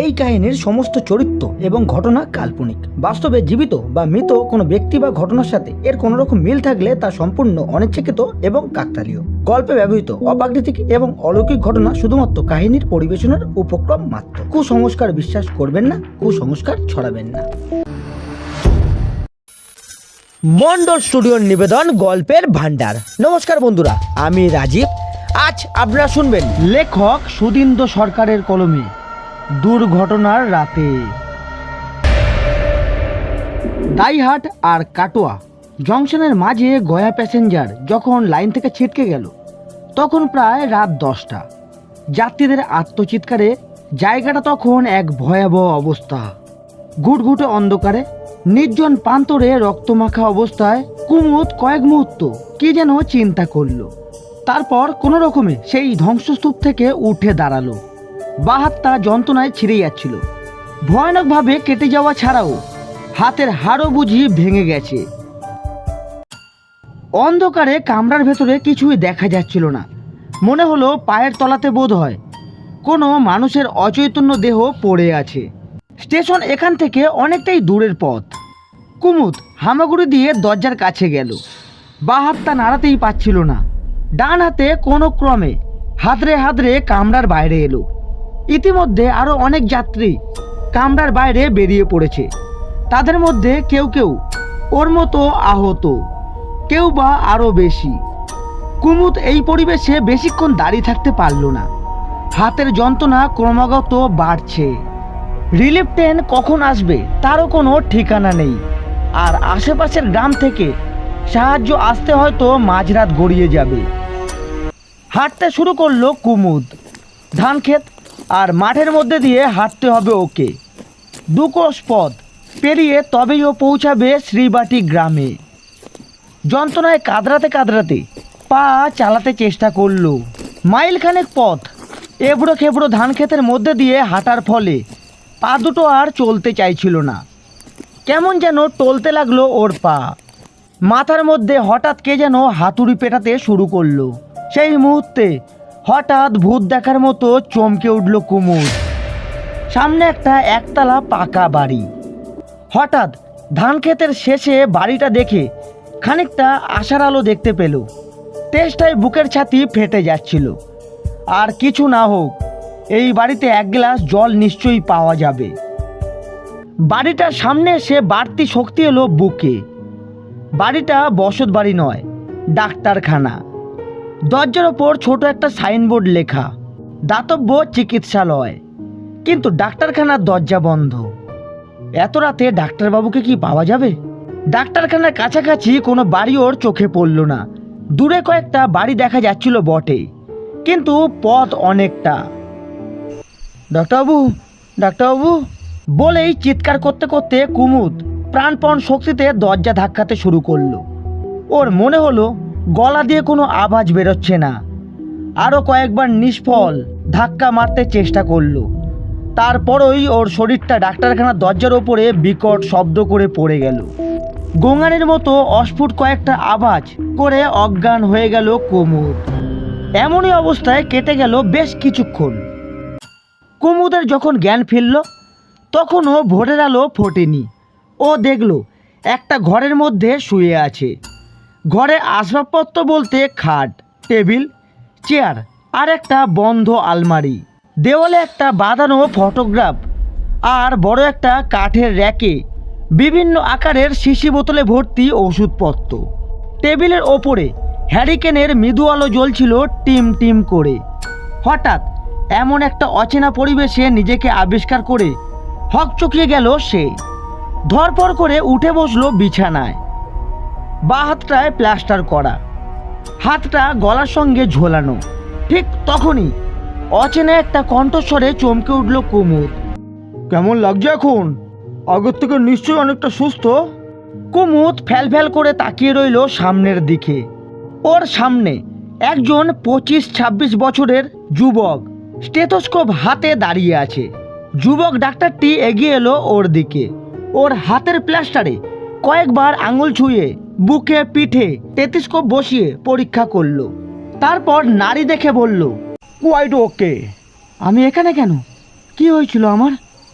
এই কাহিনীর সমস্ত চরিত্র এবং ঘটনা কাল্পনিক। বাস্তবে জীবিত বা মৃত কোনো ব্যক্তি বা ঘটনার সাথে এর কোনো রকম মিল থাকলে তা সম্পূর্ণ অনিচ্ছাকৃত এবং কাকতালীয়। গল্পে ব্যবহৃত অপ্রাকৃতিক এবং অলৌকিক ঘটনা শুধুমাত্র কাহিনীর পরিবেশনার উপক্রম মাত্র। কুসংস্কার বিশ্বাস করবেন না, কুসংস্কার ছড়াবেন না। মন্ডল স্টুডিওর নিবেদন, গল্পের ভান্ডার নমস্কার বন্ধুরা, আমি রাজীব। আজ আপনারা শুনবেন লেখক সুদীন্দ্র সরকারের কলমে। দুর্ঘটনার রাতে। দাইহাট আর কাটোয়া জংশনের মাঝে গয়া প্যাসেঞ্জার যখন লাইন থেকে ছিটকে গেল, তখন প্রায় রাত দশটা। যাত্রীদের আত্মচিৎকারে জায়গাটা তখন এক ভয়াবহ অবস্থা। ঘুটঘুটে অন্ধকারে, নির্জন প্রান্তরে রক্তমাখা অবস্থায় কুমুদ কয়েক মুহূর্ত কি যেন চিন্তা করল। তারপর কোনো রকমে সেই ধ্বংসস্তূপ থেকে উঠে দাঁড়াল। বাহাতটা যন্ত্রণায় ছিঁড়ে যাচ্ছিল। ভয়ানকভাবে কেটে যাওয়া ছাড়াও হাতের হাড়ও বুঝি ভেঙে গেছে। অন্ধকারে কামরার ভেতরে কিছুই দেখা যাচ্ছিল না। মনে হলো পায়ের তলাতে বোধ হয় কোনো মানুষের অচৈতন্য দেহ পড়ে আছে। স্টেশন এখান থেকে অনেকটাই দূরের পথ। কুমুদ হামাগুড়ি দিয়ে দরজার কাছে গেল। বা হাতটা নাড়াতেই পাচ্ছিল না। ডান হাতে কোনো ক্রমে হাতড়ে হাতড়ে কামরার বাইরে এলো। ইতিমধ্যে আরও অনেক যাত্রী কামরার বাইরে বেরিয়ে পড়েছে। তাদের মধ্যে কেউ কেউ ওর মতো আহত, কেউ বা আরও বেশি। কুমুদ এই পরিবেশে বেশিক্ষণ দাঁড়িয়ে থাকতে পারল না। হাতের যন্ত্রণা ক্রমাগত বাড়ছে। রিলিফ ট্রেন কখন আসবে তারও কোনো ঠিকানা নেই। আর আশেপাশের গ্রাম থেকে সাহায্য আসতে হয়তো মাঝরাত গড়িয়ে যাবে। হাঁটতে শুরু করল কুমুদ। ধান ক্ষেত আর মাঠের মধ্যে দিয়ে হাঁটতে হবে ওকে। দুকোষ পথ। পেরিয়ে তবেই ও পৌঁছাবে শ্রীবাটি গ্রামে। যন্ত্রণায় কাদরাতে কাদরাতে পা চালাতে চেষ্টা করল। মাইলখানেক পথ। এবড়ো খেবড়ো ধান ক্ষেতের মধ্যে দিয়ে হাঁটার ফলে পা দুটো আর চলতে চাইছিল না। কেমন যেন টলতে লাগল ওর পা। মাথার মধ্যে হঠাৎ কে যেন হাতুড়ি পেটাতে শুরু করল। সেই মুহূর্তে হঠাৎ ভূত দেখার মতো চমকে উঠল কুমুর। সামনে একটা একতলা পাকা বাড়ি। হঠাৎ ধান ক্ষেতের শেষে বাড়িটা দেখে খানিকটা আশার আলো দেখতে পেল। তেষ্টায় বুকের ছাতি ফেটে যাচ্ছিল। আর কিছু না হোক, এই বাড়িতে এক গ্লাস জল নিশ্চয়ই পাওয়া যাবে। বাড়িটার সামনে এসে বাড়তি শক্তি এলো বুকে। বাড়িটা বসত বাড়ি নয়, ডাক্তারখানা। দরজার ওপর ছোট একটা সাইনবোর্ড লেখা, দাতব্য চিকিৎসালয়। কিন্তু ডাক্তারখানার দরজা বন্ধ। এত রাতে ডাক্তারবাবুকে কি পাওয়া যাবে? ডাক্তারখানার কাছাকাছি কোনো বাড়ি ওর চোখে পড়ল না। দূরে কয়েকটা বাড়ি দেখা যাচ্ছিল বটে, কিন্তু পথ অনেকটা। ডাক্তারবাবু ডাক্তারবাবু, বলেই চিৎকার করতে করতে কুমুদ প্রাণপণ শক্তিতে দরজা ধাক্কাতে শুরু করল। ওর মনে হলো গলা দিয়ে কোনো আওয়াজ বেরোচ্ছে না। আরও কয়েকবার নিষ্ফল ধাক্কা মারতে চেষ্টা করল। তারপরই ওর শরীরটা ডাক্তারখানার দরজার ওপরে বিকট শব্দ করে পড়ে গেল। গোঙানির মতো অস্ফুট কয়েকটা আওয়াজ করে অজ্ঞান হয়ে গেল কুমুদ এমনই অবস্থায় কেটে গেল বেশ কিছুক্ষণ। কুমুদের যখন জ্ঞান ফিরল, তখনও ভোরের আলো ফোটেনি। ও দেখল, একটা ঘরের মধ্যে শুয়ে আছে। ঘরে আসবাবপত্র বলতে খাট, টেবিল, চেয়ার আর একটা বন্ধ আলমারি। দেওয়ালে একটা বাঁধানো ফটোগ্রাফ আর বড় একটা কাঠের র্যাকে বিভিন্ন আকারের শিশি বোতলে ভর্তি ওষুধপত্র। টেবিলের ওপরে হ্যারিকেনের মৃদু আলো জ্বলছিল টিম টিম করে। হঠাৎ এমন একটা অচেনা পরিবেশে নিজেকে আবিষ্কার করে হকচকিয়ে গেল সে। ধরপর করে উঠে বসল বিছানায়। বা হাতটায় প্লাস্টার করা। হাতটা গলার সঙ্গে ঝোলানো। ঠিক তখনই অচেনা একটা কণ্ঠস্বরে চমকে উঠল কুমুদ। কেমন লাগছে এখন? আগের থেকে নিশ্চয়ই অনেকটা সুস্থ। কুমুদ ফ্যাল ফ্যাল করে তাকিয়ে রইল সামনের দিকে। ওর সামনে একজন পঁচিশ ছাব্বিশ বছরের যুবক স্টেথোস্কোপ হাতে দাঁড়িয়ে আছে। যুবক ডাক্তারটি এগিয়ে এলো ওর দিকে। ওর হাতের প্লাস্টারে কয়েকবার আঙুল ছুঁয়ে বুকে পিঠে টেতিস্কোপ বসিয়ে পরীক্ষা করল। তারপর নারী দেখে বলল কোয়াইট ওকে। আমি এখানে কেন? কি হয়েছিল আমার?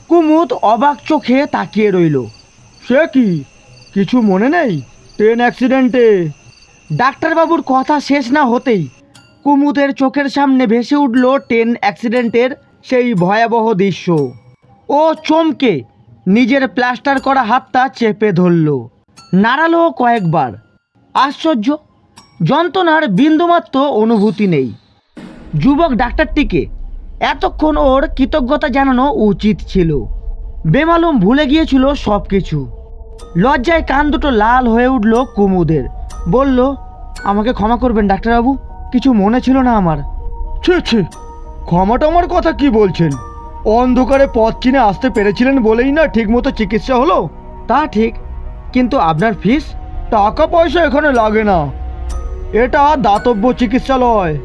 কুমুদ অবাক চোখে তাকিয়ে রইল। সে কি? কিছু মনে নেই? ট্রেন অ্যাক্সিডেন্টে? ডাক্তারবাবুর কথা শেষ না হতেই কুমুদের চোখের সামনে ভেসে উঠল ট্রেন অ্যাক্সিডেন্টের সেই ভয়াবহ দৃশ্য। ও চমকে নিজের প্লাস্টার করা হাতটা চেপে ধরল। নাড়ালো কয়েকবার। আশ্চর্য, যন্ত্রণার বিন্দুমাত্র অনুভূতি নেই। যুবক ডাক্তারটিকে এতক্ষণ ওর কৃতজ্ঞতা জানানো উচিত ছিল। বেমালুম ভুলে গিয়েছিল সব কিছু লজ্জায় কান দুটো লাল হয়ে উঠল কুমুদের। বলল, আমাকে ক্ষমা করবেন, ডাক্তারবাবু, কিছু মনে ছিল না আমার। ছি ছি, ক্ষমাটা আমার কথা কি বলছেন? অন্ধকারে পথ চিনে আসতে পেরেছিলেন বলেই না ঠিকমতো চিকিৎসা হলো? তা ঠিক কিন্তু আপনার ফিস টাকা পয়সা এখানে লাগে না। এটা দাতব্য চিকিৎসালয়।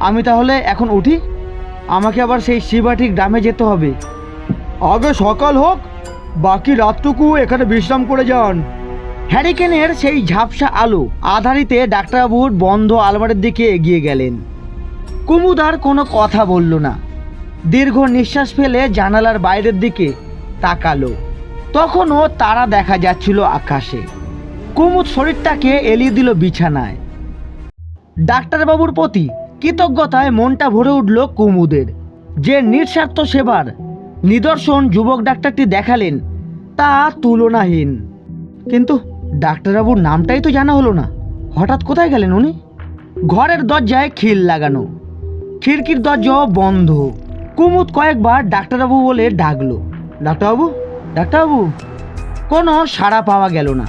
আমি তাহলে এখন উঠি। আমাকে আবার সেই শিবাটি গ্রামে যেতে হবে। আগে সকাল হোক, বাকি রাতটুকু এখানে বিশ্রাম করে যান। হ্যারিকেনের সেই ঝাপসা আলো আধারিতে ডাক্তারবাবুর বন্ধ আলমারির দিকে এগিয়ে গেলেন। কুমুদ আর কোনো কথা বলল না। দীর্ঘ নিঃশ্বাস ফেলে জানালার বাইরের দিকে তাকালো। তখনও তারা দেখা যাচ্ছিল আকাশে। কুমুদ শরীরটাকে এলিয়ে দিল বিছানায়। ডাক্তারবাবুর প্রতি কৃতজ্ঞতায় মনটা ভরে উঠল কুমুদের। যে নিঃস্বার্থ সেবার নিদর্শন যুবক ডাক্তারটি দেখালেন, তা তুলনাহীন। কিন্তু ডাক্তারবাবুর নামটাই তো জানা হলো না। হঠাৎ কোথায় গেলেন উনি? ঘরের দরজায় খিল লাগানো। খিড়কির দরজাও বন্ধ। কুমুদ কয়েকবার ডাক্তারবাবু বলে ডাকলো, ডাক্তারবাবু ডাক্তারবাবু, কোনো সাড়া পাওয়া গেল না।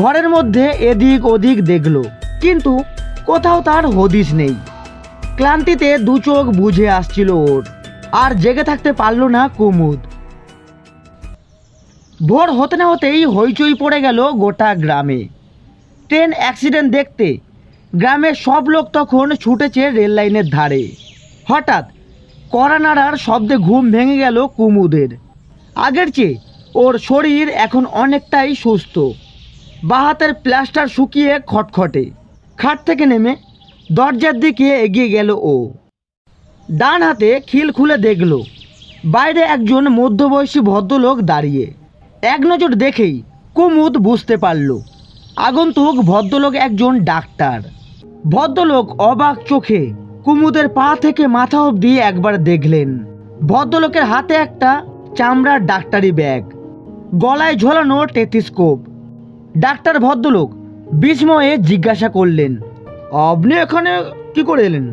ঘরের মধ্যে এদিক ওদিক দেখল, কিন্তু কোথাও তার হদিস নেই। ক্লান্তিতে দু চোখ বুঝে আসছিল ওর, আর জেগে থাকতে পারল না কুমুদ। ভোর হতে না হতেই হইচই পড়ে গেল গোটা গ্রামে। ট্রেন অ্যাক্সিডেন্ট দেখতে গ্রামের সব লোক তখন ছুটেছে রেল লাইনের ধারে। হঠাৎ কড়া নাড়ার শব্দে ঘুম ভেঙে গেল কুমুদের। আগের চেয়ে ওর শরীর এখন অনেকটাই সুস্থ। বাহাতের প্লাস্টার শুকিয়ে খটখটে। খাট থেকে নেমে দরজার দিকে এগিয়ে গেল ও। ডান হাতে খিল খুলে দেখল, বাইরে একজন মধ্যবয়সী ভদ্রলোক দাঁড়িয়ে। এক নজর দেখেই কুমুদ বুঝতে পারল, আগন্তুক ভদ্রলোক একজন ডাক্তার। ভদ্রলোক অবাক চোখে কুমুদের পা থেকে মাথা অবধি একবার দেখলেন। ভদ্রলোকের হাতে একটা চামড়ার ডাক্তারি ব্যাগ। গলায় ঝোলানো টেথিস্কোপ। ডাক্তার ভদ্রলোক বিস্ময়ে জিজ্ঞাসা করলেন, আপনি এখানে কি করে এলেন?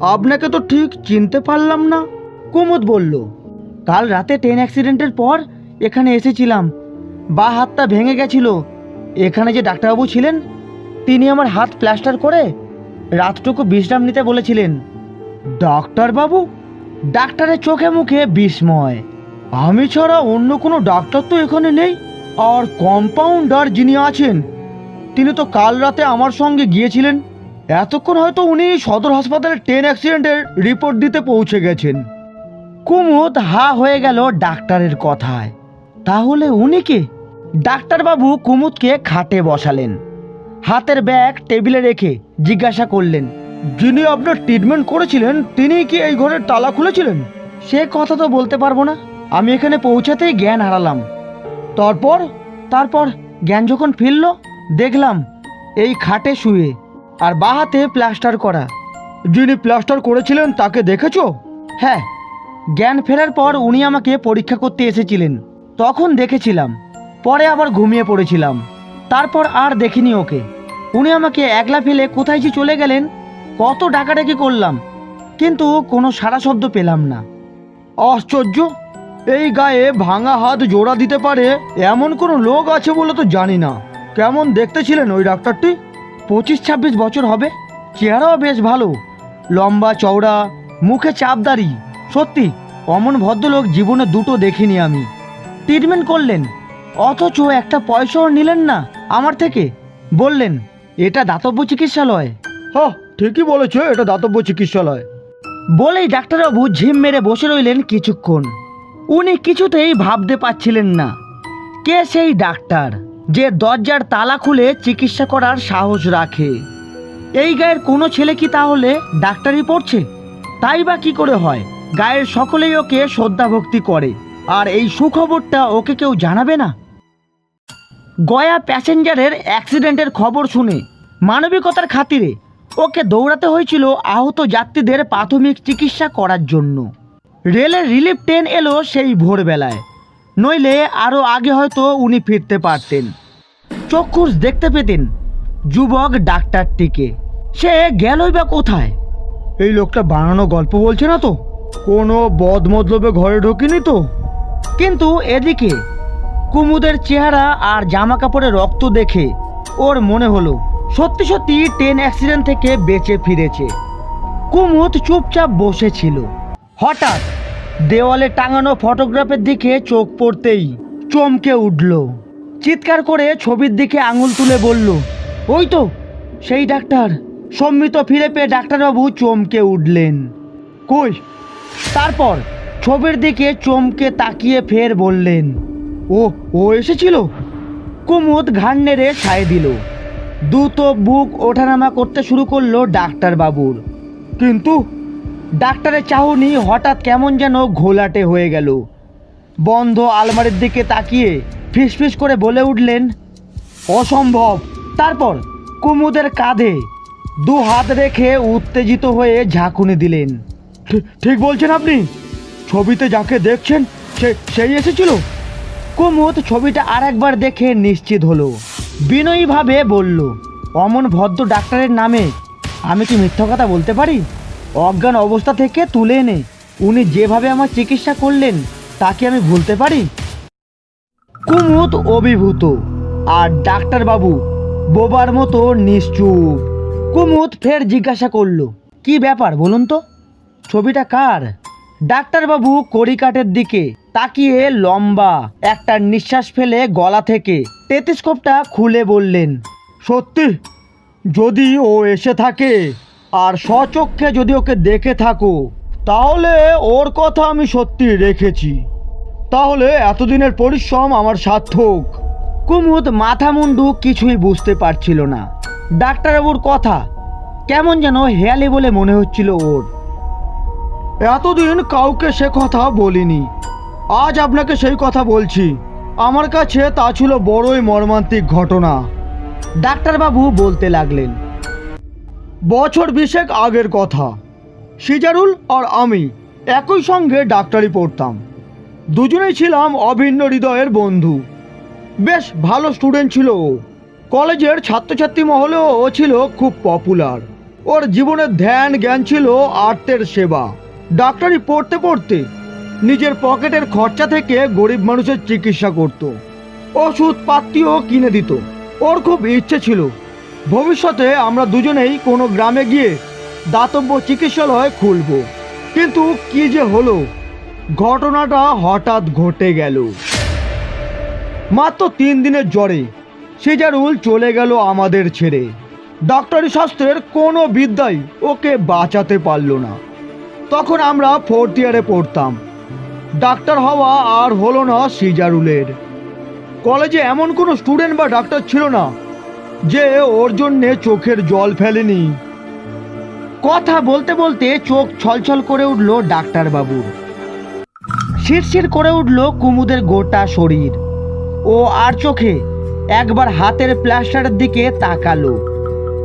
আপনাকে তো ঠিক চিনতে পারলাম না। কুমুদ বলল, কাল রাতে ট্রেন অ্যাক্সিডেন্টের পর এখানে এসেছিলাম। বা হাতটা ভেঙে গেছিল। এখানে যে ডাক্তারবাবু ছিলেন, তিনি আমার হাত প্লাস্টার করে রাতটুকু বিশ্রাম নিতে বলেছিলেন। ডাক্তারবাবু? ডাক্তারের চোখে মুখে বিস্ময়। আমি ছাড়া অন্য কোনো ডাক্তার তো এখানে নেই, আর কম্পাউন্ডার যিনি আছেন, তিনি তো কাল রাতে আমার সঙ্গে গিয়েছিলেন। এতক্ষণ হয়তো উনি সদর হাসপাতালে ট্রেন অ্যাক্সিডেন্টের রিপোর্ট দিতে পৌঁছে গেছেন। কুমুদ হা হয়ে গেল ডাক্তারের কথায়। তাহলে উনি কে? ডাক্তারবাবু কুমুদকে খাটে বসালেন। হাতের ব্যাগ টেবিলে রেখে জিজ্ঞাসা করলেন, যিনি আপনার ট্রিটমেন্ট করেছিলেন, তিনি কি এই ঘরের তালা খুলেছিলেন? সে কথা তো বলতে পারব না। আমি এখানে পৌঁছাতেই জ্ঞান হারালাম। তারপর তারপর জ্ঞান যখন ফিরল, দেখলাম এই খাটে শুয়ে আর বা হাতে প্লাস্টার করা। যিনি প্লাস্টার করেছিলেন তাকে দেখেছ? হ্যাঁ জ্ঞান ফেরার পর উনি আমাকে পরীক্ষা করতে এসেছিলেন। তখন দেখেছিলাম, পরে আবার ঘুমিয়ে পড়েছিলাম। তারপর আর দেখিনি ওকে। উনি আমাকে একলা ফেলে কোথায় যে চলে গেলেন, কত ডাকাডাকি করলাম, কিন্তু কোনো সারা শব্দ পেলাম না। আশ্চর্য এই গায়ে ভাঙা হাত জোড়া দিতে পারে এমন কোনো লোক আছে বলে তো জানি না। কেমন দেখতে ছিলেন ওই ডাক্তারটি? পঁচিশ ছাব্বিশ বছর হবে চেহারাও বেশ ভালো লম্বা চওড়া মুখে চাপদারি সত্যি অমন ভদ্রলোক জীবনে দুটো দেখিনি আমি। ট্রিটমেন্ট করলেন অথচ একটা পয়সাও নিলেন না আমার থেকে। বললেন এটা দাতব্য চিকিৎসালয়। হ্যাঁ ঠিকই বলেছে এটা দাতব্য চিকিৎসালয়। বলেই ডাক্তারবাবু ঝিম মেরে বসে রইলেন কিছুক্ষণ। উনি কিছুতেই ভাবতে পারছিলেন না। কে সেই ডাক্তার যে দরজার তালা খুলে চিকিৎসা করার সাহস রাখে? এই গায়ের কোনো ছেলে কি তাহলে ডাক্তারি পড়ছে? তাই বা কি করে হয়? গায়ের সকলেই ওকে শ্রদ্ধা ভক্তি করে। আর এই সুখবরটা ওকে কেউ জানাবে না? গয়া প্যাসেঞ্জারের অ্যাক্সিডেন্টের খবর শুনে মানবিকতার খাতিরে ওকে দৌড়াতে হয়েছিল আহত যাত্রীদের প্রাথমিক চিকিৎসা করার জন্য। রেলের রিলিফ ট্রেন এলো সেই ভোরবেলায়। নইলে আরও আগে হয়তো উনি ফিরতে পারতেন। চক্ষুষ দেখতে পেতেন যুবক ডাক্তারটিকে। সে গেলই বা কোথায়? এই লোকটা বানানো গল্প বলছে না তো? কোনো বদমতলবে ঘরে ঢোকেনি তো? কিন্তু এদিকে কুমুদের চেহারা আর জামা কাপড়ে রক্ত দেখে ওর মনে হলো, সত্যি সত্যি ট্রেন অ্যাক্সিডেন্ট থেকে বেঁচে ফিরেছে। কুমুদ চুপচাপ বসেছিল হঠাৎ দেওয়ালে টাঙানো ফটোগ্রাফের দিকে চোখ পড়তেই চমকে উঠল। চিৎকার করে ছবির দিকে আঙুল তুলে বলল, ওই তো, সেই ডাক্তার। সম্মিত ফিরে পেয়ে ডাক্তারবাবু চমকে উঠলেন। কই? তারপর ছবির দিকে চমকে তাকিয়ে ফের বললেন, ও ও এসেছিল? কুমুদ ঘাড় নেড়ে সায় দিল। দ্রুত বুক ওঠানামা করতে শুরু করল ডাক্তারবাবুর। কিন্তু ডাক্তারের চাহনি হঠাৎ কেমন যেন ঘোলাটে হয়ে গেল। বন্ধ আলমারির দিকে তাকিয়ে ফিসফিস করে বলে উঠলেন অসম্ভব। তারপর কুমুদের কাঁধে দু হাত রেখে উত্তেজিত হয়ে ঝাঁকুনি দিলেন। "ঠিক- ঠিক বলছেন আপনি। ছবিতে যাকে দেখছেন সে সেই এসেছিল? কুমুদ ছবিটা আর একবার দেখে নিশ্চিত হলো। বিনয়ীভাবে বলল অমন ভদ্র ডাক্তারের নামে আমি কি মিথ্যা কথা বলতে পারি? অজ্ঞান অবস্থা থেকে তুলে এনে উনি যেভাবে আমার চিকিৎসা করলেন তাকে আমি ভুলতে পারি? কুমুদ অভিভূত, আর ডাক্তারবাবু বোবার মতো নিশ্চুপ। কুমুদ ফের জিজ্ঞাসা করল, কি ব্যাপার বলুন তো? ছবিটা কার? ডাক্তারবাবু কড়িকাঠের দিকে তাকিয়ে লম্বা একটা নিঃশ্বাস ফেলে গলা থেকে টেতিস্কোপটা খুলে বললেন, সত্যি? যদি ও এসে থাকে আর স্বচক্ষে যদি ওকে দেখে থাকো, তাহলে ওর কথা আমি সত্যি রেখেছি। তাহলে এতদিনের পরিশ্রম আমার সার্থক। কুমুদ মাথা মুন্ডু কিছুই বুঝতে পারছিল না। ডাক্তারবাবুর কথা কেমন যেন হেয়ালি বলে মনে হচ্ছিল ওর। এতদিন কাউকে সে কথা বলিনি। আজ আপনাকে সেই কথা বলছি। আমার কাছে তা ছিল বড়ই মর্মান্তিক ঘটনা। ডাক্তারবাবু বলতে লাগলেন বছর বিশেক আগের কথা। সিজারুল আর আমি একই সঙ্গে ডাক্তারি পড়তাম। দুজনেই ছিলাম অভিন্ন হৃদয়ের বন্ধু। বেশ ভালো স্টুডেন্ট ছিল ও। কলেজের ছাত্রছাত্রী মহলেও ও ছিল খুব পপুলার ওর জীবনের ধ্যান জ্ঞান ছিল আর্তের সেবা। ডাক্তারি পড়তে পড়তে নিজের পকেটের খরচা থেকে গরিব মানুষের চিকিৎসা করত। ওষুধ পাত্তিও কিনে দিত। ওর খুব ইচ্ছে ছিল ভবিষ্যতে আমরা দুজনেই কোনো গ্রামে গিয়ে দাতব্য চিকিৎসালয় খুলব। কিন্তু কি যে হলো? ঘটনাটা হঠাৎ ঘটে গেল। মাত্র তিন দিনের জ্বরে সিজারুল চলে গেল আমাদের ছেড়ে। ডাক্তারি শাস্ত্রের কোনো বিদ্যাই ওকে বাঁচাতে পারল না। তখন আমরা ফোর্থ ইয়ারে পড়তাম। ডাক্তার হওয়া আর হলো না সিজারুলের। কলেজে এমন কোনো স্টুডেন্ট বা ডাক্তার ছিল না যে ওর জন্যে চোখের জল ফেলেনি। কথা বলতে বলতে চোখ ছলছল করে উঠল ডাক্তারবাবুর শিরশির করে উঠল কুমুদের গোটা শরীর। ও আর চোখে একবার হাতের প্লাস্টারের দিকে তাকালো।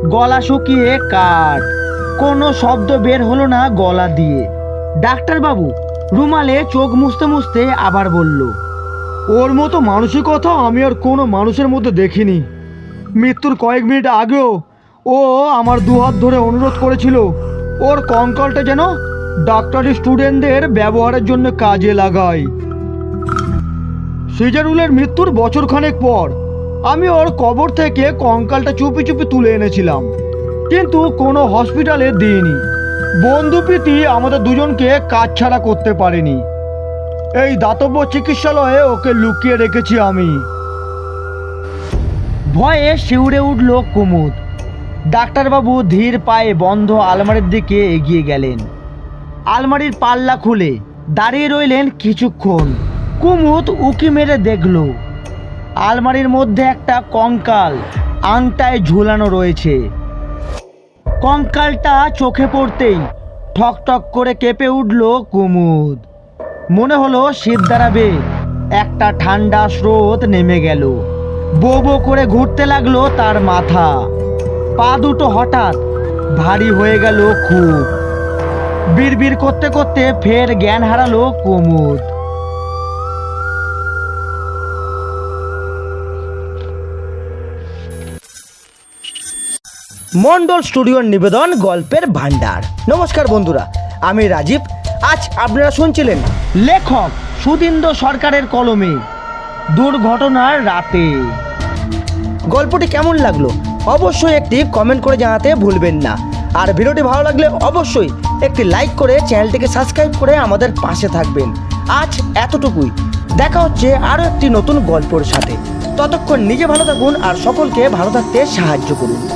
গলা শুকিয়ে কাঠ। কোনো শব্দ বের হলো না গলা দিয়ে। ডাক্তারবাবু রুমালে চোখ মুছতে মুছতে আবার বলল, ওর মতো মানসিকতা আমি আর কোনো মানুষের মধ্যে দেখিনি। মৃত্যুর কয়েক মিনিট আগেও ও আমার দুহাত ধরে অনুরোধ করেছিল, ওর কঙ্কালটা যেন ডাক্তারি স্টুডেন্টদের ব্যবহারের জন্য কাজে লাগায়। সিজারুলের মৃত্যুর বছরখানেক পর আমি ওর কবর থেকে কঙ্কালটা চুপি চুপি তুলে এনেছিলাম, কিন্তু কোনো হসপিটালে দিইনি। বন্ধুপ্রীতি আমাদের দুজনকে কাজ ছাড়া করতে পারেনি। এই দাতব্য চিকিৎসালয়ে ওকে লুকিয়ে রেখেছি আমি। ভয়ে শিউরে উঠল কুমুদ। ডাক্তারবাবু ধীর পায়ে বন্ধ আলমারির দিকে এগিয়ে গেলেন। আলমারির পাল্লা খুলে দাঁড়িয়ে রইলেন কিছুক্ষণ। কুমুদ উকি মেরে দেখল, আলমারির মধ্যে একটা কঙ্কাল আংটায় ঝুলানো রয়েছে। কঙ্কালটা চোখে পড়তেই ঠক ঠক করে কেঁপে উঠল কুমুদ। মনে হলো শীত দাঁড়াবে একটা ঠান্ডা স্রোত নেমে গেল। বো বো করে ঘুরতে লাগল তার মাথা। পা দুটো হঠাৎ ভারী হয়ে গেল খুব। বিড়বিড় করতে করতে ফের জ্ঞান হারালো কুমুদ। মন্ডল স্টুডিওর নিবেদন, গল্পের ভান্ডার নমস্কার বন্ধুরা, আমি রাজীব। আজ আপনারা শুনছিলেন লেখক সুদীন্দ্র সরকারের কলমে। দুর্ঘটনার রাতে। গল্পটি কেমন লাগল অবশ্যই একটি কমেন্ট করে জানাতে ভুলবেন না। আর ভিডিওটি ভালো লাগলে অবশ্যই একটি লাইক করে চ্যানেলটিকে সাবস্ক্রাইব করে আমাদের পাশে থাকবেন। আজ এতটুকুই। দেখা হচ্ছে আরও একটি নতুন গল্পর সাথে। ততক্ষণ নিজে ভালো থাকুন আর সকলকে ভালো থাকতে সাহায্য করুন।